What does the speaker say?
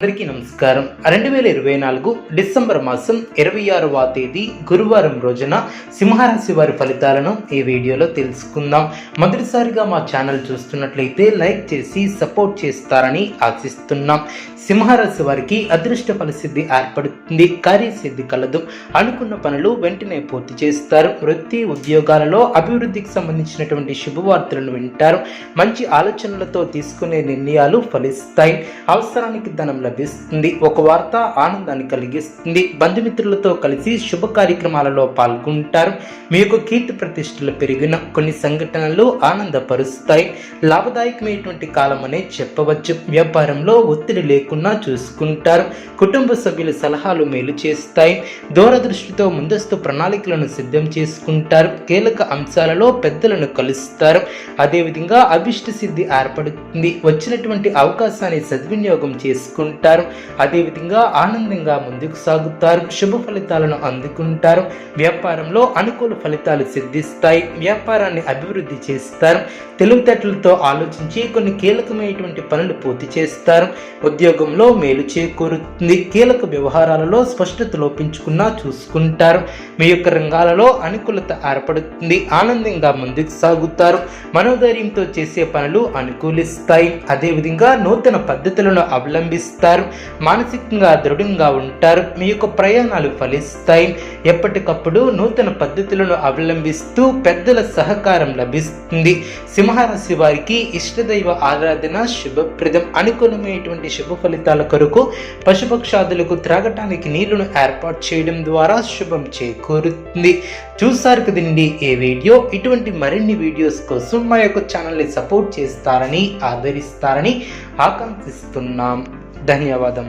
అందరికీ నమస్కారం. రెండు వేల ఇరవై నాలుగు డిసెంబర్ మాసం ఇరవై ఆరవ తేదీ గురువారం రోజున సింహరాశి వారి ఫలితాలను ఈ వీడియోలో తెలుసుకుందాం. మొదటిసారిగా మా ఛానల్ చూస్తున్నట్లయితే లైక్ చేసి సపోర్ట్ చేస్తారని ఆశిస్తున్నాం. సింహరాశి వారికి అదృష్ట ఫలసిద్ధి ఏర్పడుతుంది. కార్యసిద్ధి కలదు. అనుకున్న పనులు వెంటనే పూర్తి చేస్తారు. వృత్తి ఉద్యోగాలలో అభివృద్ధికి సంబంధించినటువంటి శుభవార్తలను వింటారు. మంచి ఆలోచనలతో తీసుకునే నిర్ణయాలు ఫలిస్తాయి. అవసరానికి ధనం లభిస్తుంది. ఒక వార్త ఆనందాన్ని కలిగిస్తుంది. బంధుమిత్రులతో కలిసి శుభ కార్యక్రమాలలో పాల్గొంటారు. మీకు కీర్తి ప్రతిష్టలు పెరిగిన కొన్ని సంఘటనలు ఆనందపరుస్తాయి. లాభదాయకమైనటువంటి కాలం అనే చెప్పవచ్చు. వ్యాపారంలో ఒత్తిడి లేకుండా చూసుకుంటారు. కుటుంబ సభ్యుల సలహాలు మేలు చేస్తాయి. దూరదృష్టితో ముందస్తు ప్రణాళికలను సిద్ధం చేసుకుంటారు. కీలక అంశాలలో పెద్దలను కలుస్తారు. అదేవిధంగా అభిష్ట సిద్ధి ఏర్పడుతుంది. వచ్చినటువంటి అవకాశాన్ని సద్వినియోగం చేసుకుంటారు. అదేవిధంగా ఆనందంగా ముందుకు సాగుతారు. శుభ ఫలితాలను అందుకుంటారు. వ్యాపారంలో అనుకూల ఫలితాలు సిద్ధిస్తాయి. వ్యాపారాన్ని అభివృద్ధి చేస్తారు. తెలివితేటలతో ఆలోచించి కొన్ని కీలకమైనటువంటి పనులు పూర్తి చేస్తారు. ఉద్యోగంలో మేలు చేకూరుతుంది. కీలక వ్యవహారాలలో స్పష్టత లోపించుకున్నా చూసుకుంటారు. మీ యొక్క రంగాలలో అనుకూలత ఏర్పడుతుంది. ఆనందంగా ముందుకు సాగుతారు. మనోధైర్యంతో చేసే పనులు అనుకూలిస్తాయి. అదేవిధంగా నూతన పద్ధతులను అవలంబిస్తారు. మానసికంగా దృఢంగా ఉంటారు. మీ యొక్క ప్రయాణాలు ఫలిస్తాయి. ఎప్పటికప్పుడు నూతన పద్ధతులను అవలంబిస్తూ పెద్దల సహకారం లభిస్తుంది. సింహరాశి వారికి ఇష్టదైవ ఆరాధన శుభప్రదం. అనుకూలమైనటువంటి శుభ ఫలితాల కొరకు పశుపక్షాదులకు త్రాగటానికి నీళ్ళను ఏర్పాటు చేయడం ద్వారా శుభం చేకూరుతుంది. చూసారు కదండి ఏ వీడియో? ఇటువంటి మరిన్ని వీడియోస్ కోసం మా యొక్క ఛానల్ని సపోర్ట్ చేస్తారని ఆదరిస్తారని ఆకాంక్షిస్తున్నాం. ధన్యవాదములు.